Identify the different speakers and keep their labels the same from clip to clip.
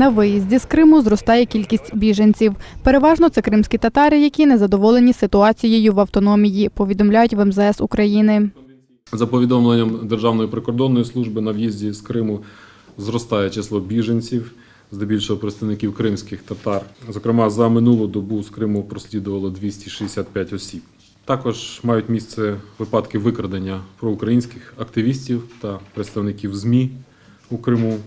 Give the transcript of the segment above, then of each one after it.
Speaker 1: На виїзді з Криму зростає кількість біженців. Переважно це кримські татари, які незадоволені ситуацією в автономії, повідомляють в МЗС України.
Speaker 2: За повідомленням Державної прикордонної служби на в'їзді з Криму зростає число біженців, здебільшого представників кримських татар. Зокрема, за минулу добу з Криму прослідувало 265 осіб. Також мають місце випадки викрадення проукраїнських активістів та представників ЗМІ у Криму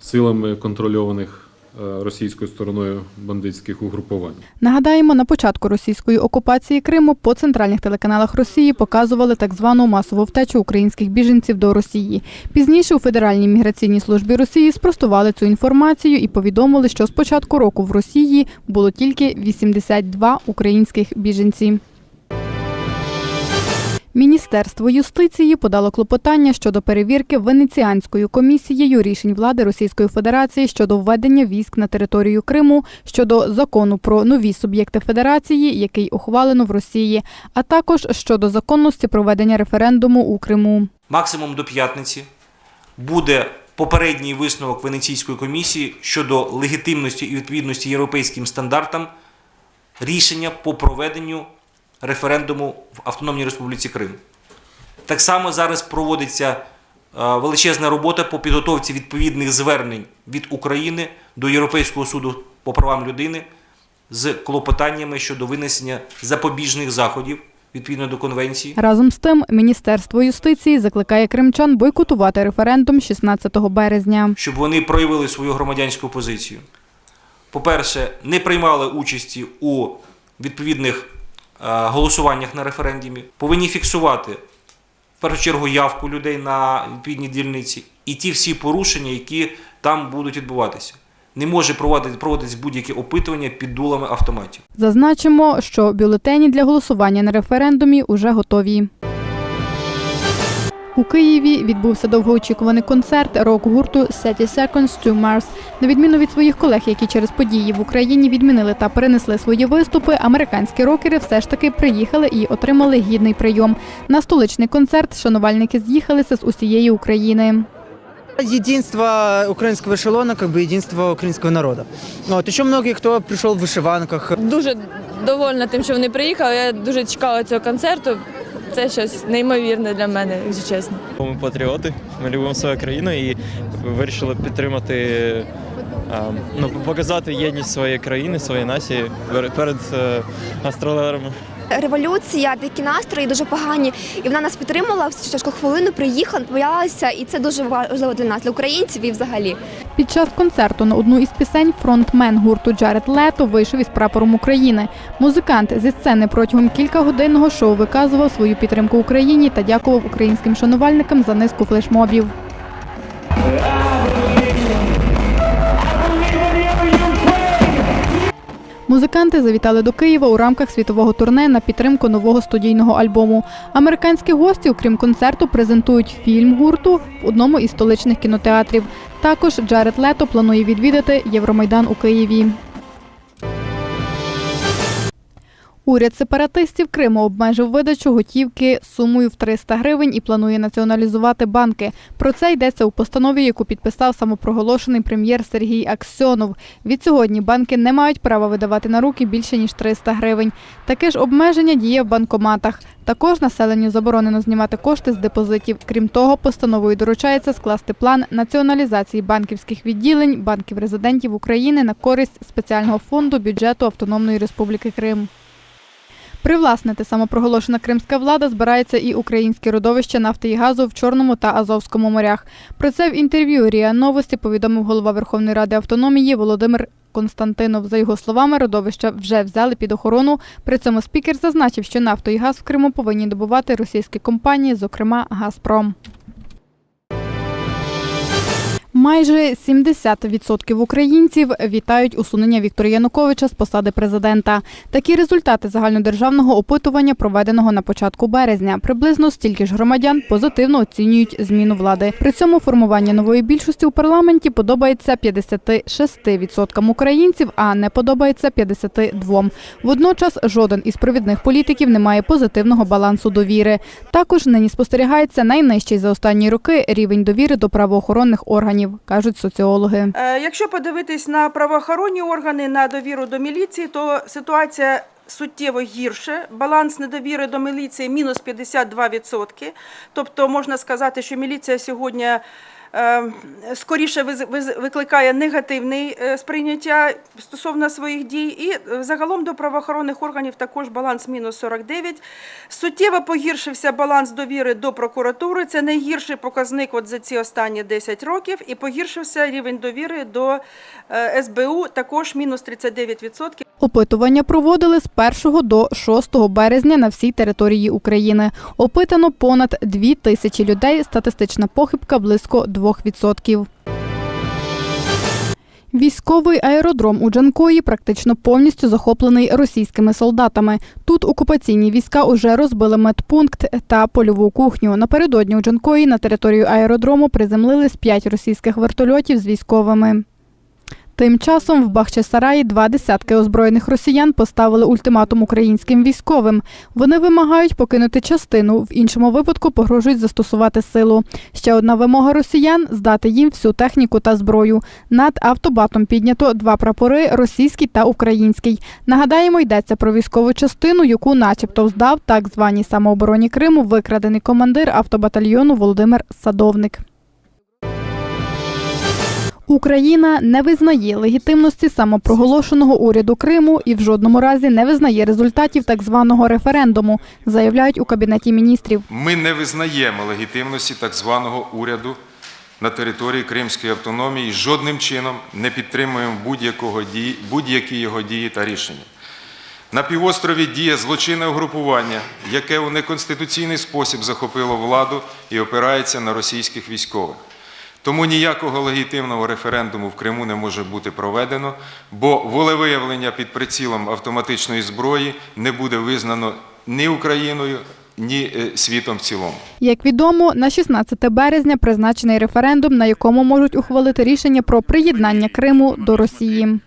Speaker 2: силами контрольованих е, російською стороною бандитських угрупувань.
Speaker 1: Нагадаємо, на початку російської окупації Криму по центральних телеканалах Росії показували так звану масову втечу українських біженців до Росії. Пізніше у Федеральній міграційній службі Росії спростували цю інформацію і повідомили, що з початку року в Росії було тільки 82 українських біженці. Міністерство юстиції подало клопотання щодо перевірки Венеціанською комісією рішень влади Російської Федерації щодо введення військ на територію Криму, щодо закону про нові суб'єкти федерації, який ухвалено в Росії, а також щодо законності проведення референдуму у Криму.
Speaker 3: максимум до п'ятниці буде попередній висновок Венеційської комісії щодо легітимності і відповідності європейським стандартам рішення по проведенню референдуму в Автономній Республіці Крим. Так само зараз проводиться е, величезна робота по підготовці відповідних звернень від України до Європейського суду по правам людини з клопотаннями щодо винесення запобіжних заходів відповідно до конвенції.
Speaker 1: Разом з тим, Міністерство юстиції закликає кримчан бойкотувати референдум 16 березня.
Speaker 3: щоб вони проявили свою громадянську позицію. По-перше, не приймали участі у відповідних голосуваннях на референдумі, повинні фіксувати в першу чергу явку людей на відповідній дільниці і ті всі порушення, які там будуть відбуватися. Не може проводити, проводитись будь-які опитування під дулами автоматів.
Speaker 1: Зазначимо, що бюлетені для голосування на референдумі уже готові. У Києві відбувся довгоочікуваний концерт рок-гурту 30 Seconds to Mars. На відміну від своїх колег, які через події в Україні відмінили та перенесли свої виступи, американські рокери все ж таки приїхали і отримали гідний прийом. На столичний концерт шанувальники з'їхалися з усієї України.
Speaker 4: Единство украинского эшелона, как бы единство украинского народа. Вот. Еще многие, кто пришел в вышиванках.
Speaker 5: Дуже довольна тим, що вони приїхали. Я дуже чекала цього концерту. Це щось неймовірне для мене, якщо чесно.
Speaker 6: Ми патріоти, ми любимо свою країну і вирішили підтримати, ну, показати єдність своєї країни, своєї нації пер- перед е, гастролерами.
Speaker 7: Революція, такі настрої дуже погані, і вона нас підтримала в цю тяжку хвилину, приїхала, боялася, і це дуже важливо для нас, для українців і взагалі.
Speaker 1: Під час концерту на одну із пісень фронтмен гурту Джаред Лето вийшов із прапором України. Музикант зі сцени протягом кількагодинного шоу виказував свою підтримку Україні та дякував українським шанувальникам за низку флешмобів. Музиканти завітали до Києва у рамках світового турне на підтримку нового студійного альбому. Американські гості, окрім концерту, презентують фільм гурту в одному із столичних кінотеатрів. Також Джаред Лето планує відвідати Євромайдан у Києві. Уряд сепаратистів Криму обмежив видачу готівки сумою в 300 гривень і планує націоналізувати банки. Про це йдеться у постанові, яку підписав самопроголошений прем'єр Сергій Аксьонов. Відсьогодні банки не мають права видавати на руки більше ніж 300 гривень. Таке ж обмеження діє в банкоматах. Також населенню заборонено знімати кошти з депозитів. Крім того, постановою доручається скласти план націоналізації банківських відділень банків резидентів України на користь спеціального фонду бюджету Автономної Республіки Крим. Привласнити самопроголошена кримська влада збирається і українське родовище нафти і газу в Чорному та Азовському морях. Про це в інтерв'ю Ріа Новості повідомив голова Верховної Ради автономії Володимир Константинов. За його словами, родовища вже взяли під охорону. При цьому спікер зазначив, що нафту і газ в Криму повинні добувати російські компанії, зокрема Газпром. Майже 70% українців вітають усунення Віктора Януковича з посади президента. Такі результати загальнодержавного опитування, проведеного на початку березня. Приблизно стільки ж громадян позитивно оцінюють зміну влади. При цьому формування нової більшості у парламенті подобається 56% українців, а не подобається 52%. Водночас жоден із провідних політиків не має позитивного балансу довіри. Також нині спостерігається найнижчий за останні роки рівень довіри до правоохоронних органів. Кажуть соціологи.
Speaker 8: Е, Якщо подивитись на правоохоронні органи, на довіру до міліції, то ситуація суттєво гірше. Баланс недовіри до міліції мінус 52%. Тобто можна сказати, що міліція сьогодні скоріше виз- виз- викликає негативне е, сприйняття стосовно своїх дій. І е, загалом до правоохоронних органів також баланс мінус 49. Суттєво погіршився баланс довіри до прокуратури. Це найгірший показник от за ці останні 10 років. І погіршився рівень довіри до е, СБУ, також мінус 39%.
Speaker 1: Опитування проводили з 1 до 6 березня на всій території України. Опитано понад 2 тисячі людей. Статистична похибка близько 2%. Військовий аеродром у Джанкої практично повністю захоплений російськими солдатами. Тут окупаційні війська уже розбили медпункт та польову кухню. Напередодні у Джанкої на територію аеродрому приземлились п'ять російських вертольотів з військовими. Тим часом в Бахчисараї два десятки озброєних росіян поставили ультиматум українським військовим. Вони вимагають покинути частину, в іншому випадку погрожують застосувати силу. Ще одна вимога росіян здати їм всю техніку та зброю. Над автобатом піднято два прапори російський та український. Нагадаємо, йдеться про військову частину, яку, начебто, здав так званій самообороні Криму викрадений командир автобатальйону Володимир Садовник. Україна не визнає легітимності самопроголошеного уряду Криму і в жодному разі не визнає результатів так званого референдуму, заявляють у кабінеті міністрів.
Speaker 9: Ми не визнаємо легітимності так званого уряду на території Кримської автономії і жодним чином не підтримуємо будь-які його дії та рішення. На півострові діє злочинне угрупування, яке у неконституційний спосіб захопило владу і опирається на російських військових. Тому ніякого легітимного референдуму в Криму не може бути проведено, бо волевиявлення під прицілом автоматичної зброї не буде визнано ні Україною, ні е, світом в цілому.
Speaker 1: Як відомо, на 16 березня призначений референдум, на якому можуть ухвалити рішення про приєднання Криму до Росії.